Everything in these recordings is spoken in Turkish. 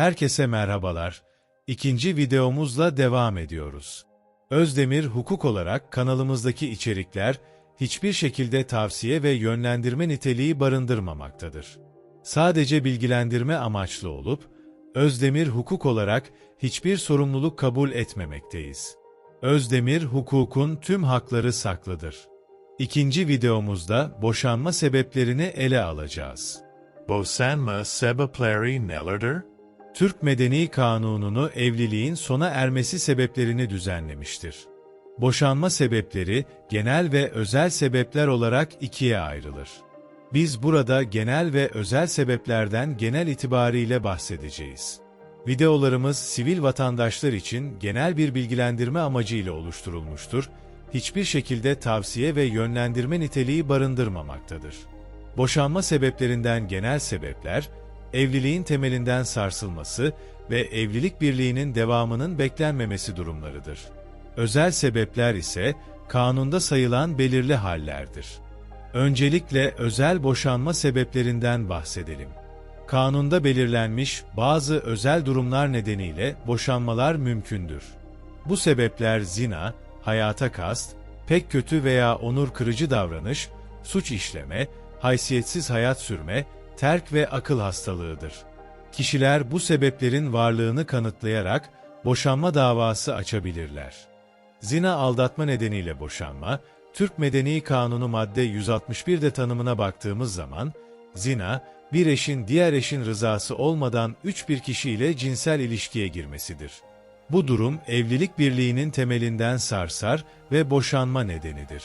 Herkese merhabalar. İkinci videomuzla devam ediyoruz. Özdemir hukuk olarak kanalımızdaki içerikler hiçbir şekilde tavsiye ve yönlendirme niteliği barındırmamaktadır. Sadece bilgilendirme amaçlı olup, Özdemir hukuk olarak hiçbir sorumluluk kabul etmemekteyiz. Özdemir hukukun tüm hakları saklıdır. İkinci videomuzda boşanma sebeplerini ele alacağız. Boşanma sebepleri nelerdir? Türk Medeni Kanununu evliliğin sona ermesi sebeplerini düzenlemiştir. Boşanma sebepleri genel ve özel sebepler olarak ikiye ayrılır. Biz burada genel ve özel sebeplerden genel itibariyle bahsedeceğiz. Videolarımız sivil vatandaşlar için genel bir bilgilendirme amacıyla oluşturulmuştur. Hiçbir şekilde tavsiye ve yönlendirme niteliği barındırmamaktadır. Boşanma sebeplerinden genel sebepler, evliliğin temelinden sarsılması ve evlilik birliğinin devamının beklenmemesi durumlarıdır. Özel sebepler ise kanunda sayılan belirli hallerdir. Öncelikle özel boşanma sebeplerinden bahsedelim. Kanunda belirlenmiş bazı özel durumlar nedeniyle boşanmalar mümkündür. Bu sebepler zina, hayata kast, pek kötü veya onur kırıcı davranış, suç işleme, haysiyetsiz hayat sürme, terk ve akıl hastalığıdır. Kişiler bu sebeplerin varlığını kanıtlayarak boşanma davası açabilirler. Zina aldatma nedeniyle boşanma, Türk Medeni Kanunu madde 161'de tanımına baktığımız zaman, zina, bir eşin diğer eşin rızası olmadan üç bir kişiyle cinsel ilişkiye girmesidir. Bu durum evlilik birliğinin temelinden sarsar ve boşanma nedenidir.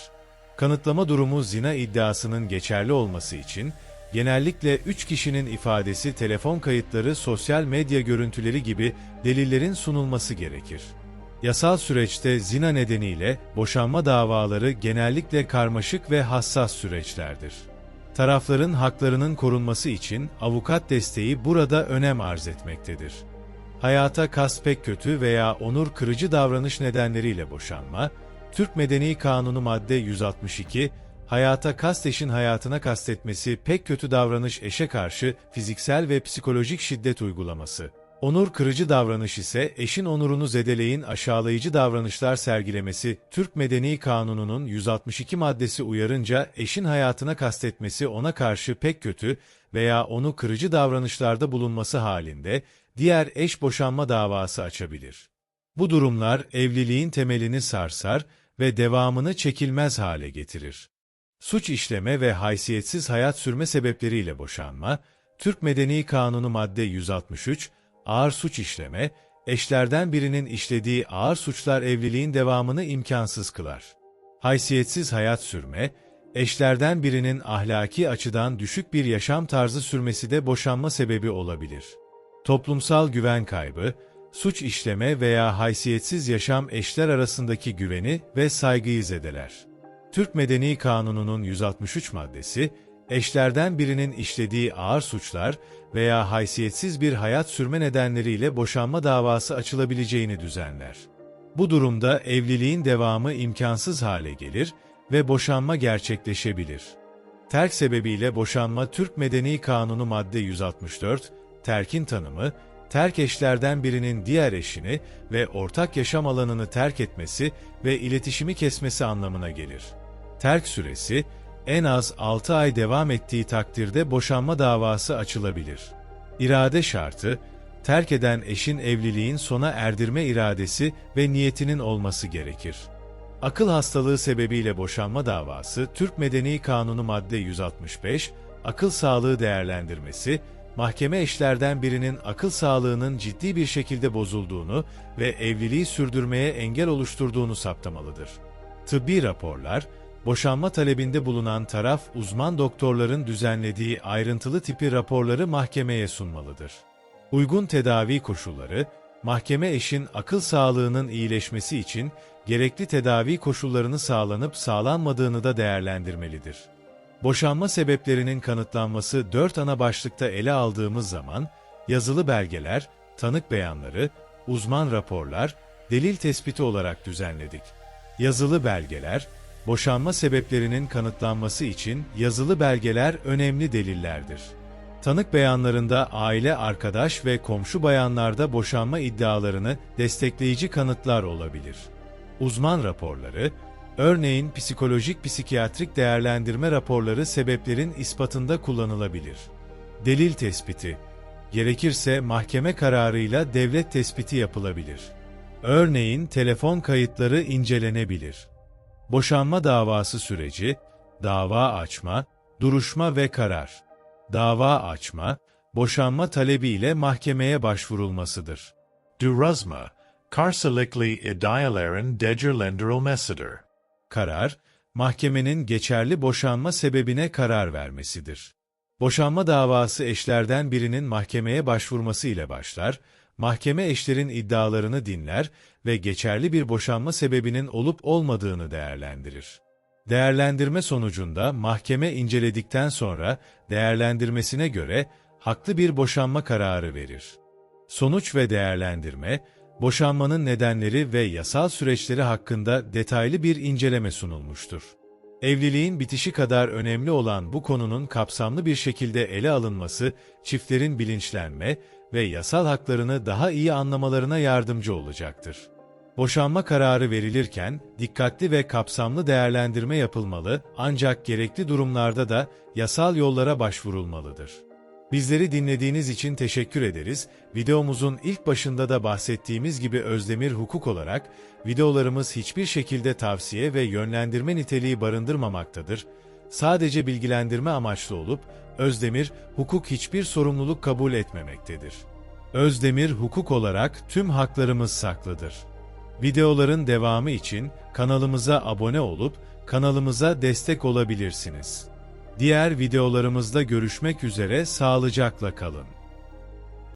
Kanıtlama durumu zina iddiasının geçerli olması için, genellikle üç kişinin ifadesi, telefon kayıtları, sosyal medya görüntüleri gibi delillerin sunulması gerekir. Yasal süreçte zina nedeniyle boşanma davaları genellikle karmaşık ve hassas süreçlerdir. Tarafların haklarının korunması için avukat desteği burada önem arz etmektedir. Hayata kast pek kötü veya onur kırıcı davranış nedenleriyle boşanma, Türk Medeni Kanunu madde 162, hayata kast eşin hayatına kastetmesi pek kötü davranış eşe karşı fiziksel ve psikolojik şiddet uygulaması. Onur kırıcı davranış ise eşin onurunu zedeleyin aşağılayıcı davranışlar sergilemesi, Türk Medeni Kanunu'nun 162 maddesi uyarınca eşin hayatına kastetmesi ona karşı pek kötü veya onu kırıcı davranışlarda bulunması halinde diğer eş boşanma davası açabilir. Bu durumlar evliliğin temelini sarsar ve devamını çekilmez hale getirir. Suç işleme ve haysiyetsiz hayat sürme sebepleriyle boşanma, Türk Medeni Kanunu madde 163, ağır suç işleme, eşlerden birinin işlediği ağır suçlar evliliğin devamını imkansız kılar. Haysiyetsiz hayat sürme, eşlerden birinin ahlaki açıdan düşük bir yaşam tarzı sürmesi de boşanma sebebi olabilir. Toplumsal güven kaybı, suç işleme veya haysiyetsiz yaşam eşler arasındaki güveni ve saygıyı zedeler. Türk Medeni Kanunu'nun 163 maddesi, eşlerden birinin işlediği ağır suçlar veya haysiyetsiz bir hayat sürme nedenleriyle boşanma davası açılabileceğini düzenler. Bu durumda evliliğin devamı imkansız hale gelir ve boşanma gerçekleşebilir. Terk sebebiyle boşanma Türk Medeni Kanunu madde 164, terkin tanımı, terk eşlerden birinin diğer eşini ve ortak yaşam alanını terk etmesi ve iletişimi kesmesi anlamına gelir. Terk süresi, en az 6 ay devam ettiği takdirde boşanma davası açılabilir. İrade şartı, terk eden eşin evliliğin sona erdirme iradesi ve niyetinin olması gerekir. Akıl hastalığı sebebiyle boşanma davası, Türk Medeni Kanunu madde 165, akıl sağlığı değerlendirmesi, mahkeme eşlerden birinin akıl sağlığının ciddi bir şekilde bozulduğunu ve evliliği sürdürmeye engel oluşturduğunu saptamalıdır. Tıbbi raporlar, boşanma talebinde bulunan taraf uzman doktorların düzenlediği ayrıntılı tipi raporları mahkemeye sunmalıdır. Uygun tedavi koşulları, mahkeme eşin akıl sağlığının iyileşmesi için gerekli tedavi koşullarını sağlanıp sağlanmadığını da değerlendirmelidir. Boşanma sebeplerinin kanıtlanması dört ana başlıkta ele aldığımız zaman, yazılı belgeler, tanık beyanları, uzman raporlar, delil tespiti olarak düzenledik. Yazılı belgeler, boşanma sebeplerinin kanıtlanması için yazılı belgeler önemli delillerdir. Tanık beyanlarında aile, arkadaş ve komşu bayanlarda boşanma iddialarını destekleyici kanıtlar olabilir. Uzman raporları, örneğin psikolojik psikiyatrik değerlendirme raporları sebeplerin ispatında kullanılabilir. Delil tespiti, gerekirse mahkeme kararıyla devlet tespiti yapılabilir. Örneğin telefon kayıtları incelenebilir. Boşanma davası süreci, dava açma, duruşma ve karar. Dava açma, boşanma talebiyle mahkemeye başvurulmasıdır. Duruzma, karşılıklı iddiaların değerlendirilmesidir. Karar, mahkemenin geçerli boşanma sebebine karar vermesidir. Boşanma davası eşlerden birinin mahkemeye başvurması ile başlar, mahkeme eşlerin iddialarını dinler ve geçerli bir boşanma sebebinin olup olmadığını değerlendirir. Değerlendirme sonucunda mahkeme inceledikten sonra değerlendirmesine göre haklı bir boşanma kararı verir. Sonuç ve değerlendirme, boşanmanın nedenleri ve yasal süreçleri hakkında detaylı bir inceleme sunulmuştur. Evliliğin bitişi kadar önemli olan bu konunun kapsamlı bir şekilde ele alınması, çiftlerin bilinçlenme ve yasal haklarını daha iyi anlamalarına yardımcı olacaktır. Boşanma kararı verilirken dikkatli ve kapsamlı değerlendirme yapılmalı ancak gerekli durumlarda da yasal yollara başvurulmalıdır. Bizleri dinlediğiniz için teşekkür ederiz. Videomuzun ilk başında da bahsettiğimiz gibi Özdemir Hukuk olarak videolarımız hiçbir şekilde tavsiye ve yönlendirme niteliği barındırmamaktadır. Sadece bilgilendirme amaçlı olup Özdemir Hukuk hiçbir sorumluluk kabul etmemektedir. Özdemir Hukuk olarak tüm haklarımız saklıdır. Videoların devamı için kanalımıza abone olup kanalımıza destek olabilirsiniz. Diğer videolarımızda görüşmek üzere sağlıcakla kalın.